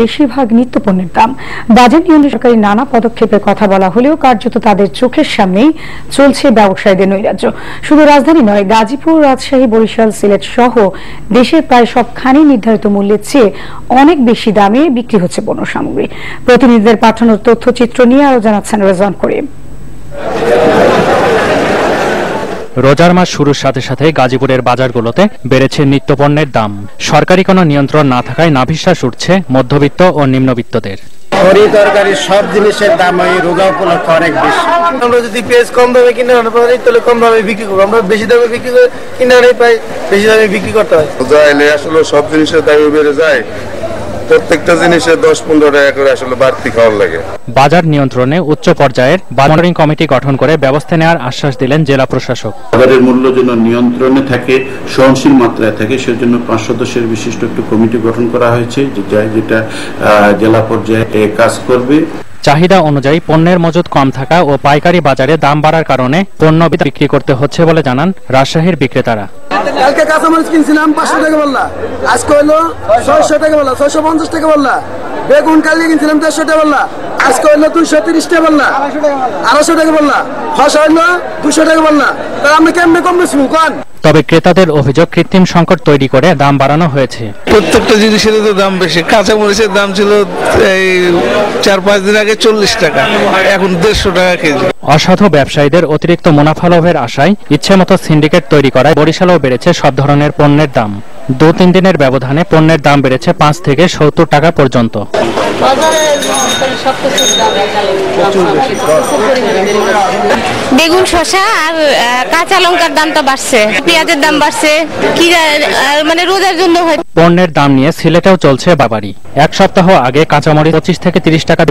বেশিরভাগ নিত্যপণ্যের দাম। বাজেট নিয়ন্ত্রণ সরকারি নানা পদক্ষেপের কথা বলা হলেও কার্যত তাদের চোখের সামনেই চলছে ব্যবসায়ীদের নৈরাজ্য। শুধু রাজধানী নয়, গাজীপুর, রাজশাহী, বরিশাল, সিলেট সহ দেশের প্রায় সবখানেই নির্ধারিত মূল্যের চেয়ে অনেক বেশি দামে বিক্রি হচ্ছে পণ্য সামগ্রী প্রতিনিধিদের পাঠানোর তথ্যচিত্র নিয়ে আরও জানাচ্ছেন রেজন করিম রোজার মাস শুরুর সাথে সাথে গাজীপুরের বাজারগুলোতে বেড়েছে নিত্যপণ্যের দাম। সরকারি কোনো নিয়ন্ত্রণ না থাকায় নাভিশ্বাস উঠছে মধ্যবিত্ত ও নিম্নবিত্তদের। তরি তরকারি সব জিনিসের দাম এই রোজা উপলক্ষে অনেক বেশি। আমরা যদি পেঁয়াজ কম দামে কিনে আনতে পারি তাহলে কম দামে বিক্রি করব। আমরা বেশি দামে বিক্রি করে কিনে আনি পাই বেশি দামে বিক্রি করতে হয়। রোজা এলে আসলে সব জিনিসের দামই বেড়ে যায়। প্রত্যেকটা জিনিসের দশ পনেরো টাকা করে আসলে বাড়তি খাওয়ার লাগে। বাজার নিয়ন্ত্রণে উচ্চ পর্যায়ের মনিটরিং কমিটি গঠন করে ব্যবস্থা নেওয়ার আশ্বাস দিলেন জেলা প্রশাসক। খাবারের মূল্য যেন নিয়ন্ত্রণে থাকে সহনশীল মাত্রায় থাকে সেজন্য পাঁচ সদস্যের বিশিষ্ট একটি কমিটি গঠন করা হয়েছে যে যা- যেটা জেলা পর্যায়ে কাজ করবে। চাহিদা অনুযায়ী পণ্যের মজুদ কম থাকা ও পাইকারি বাজারে দাম বাড়ার কারণে পণ্য বিক্রি করতে হচ্ছে বলে জানান রাজশাহীর বিক্রেতারা। কালকে কাঁচামরিচ কিনছিলাম, পাঁচশো টাকা বললা। আজকে হইল ছয়শো টাকা বললা, ছয়শো পঞ্চাশ টাকা বললা। বেগুন কালকে কিনছিলাম, দেড়শো টাকা বললা। আজকে হইল দুইশো তিরিশ টাকা বললা। আড়াইশো টাকা বললা। ফসা হইল দুশো টাকা বললা। তাহলে আমরা কেমনে কম বেশি কন? তবে ক্রেতাদের অভিযোগ কৃত্রিম সংকট তৈরি করে দাম বাড়ানো হয়েছে। প্রত্যেকটা জিনিসের তো দাম বেশি। কাঁচা মরিচের দাম ছিল এই চার পাঁচ দিন আগে চল্লিশ টাকা এখন দেড়শো টাকা কেজি। অসাধু ব্যবসায়ীদের অতিরিক্ত মুনাফা লাভের আশায় ইচ্ছেমতো সিন্ডিকেট তৈরি করায় বরিশালেও বেড়েছে সব ধরনের পণ্যের দাম। দু তিন দিনের ব্যবধানে পণ্যের দাম বেড়েছে পাঁচ থেকে সত্তর টাকা পর্যন্ত। বেগুন শশা আর কাঁচা লঙ্কার দাম তো বাড়ছে, পেঁয়াজের দাম বাড়ছে। কি মানে রোজার জন্য পণ্যের দাম নিয়ে সিলেটেও চলছে বাবারি। এক সপ্তাহ আগে কাঁচামরিচ পঁচিশ থেকে তিরিশ টাকা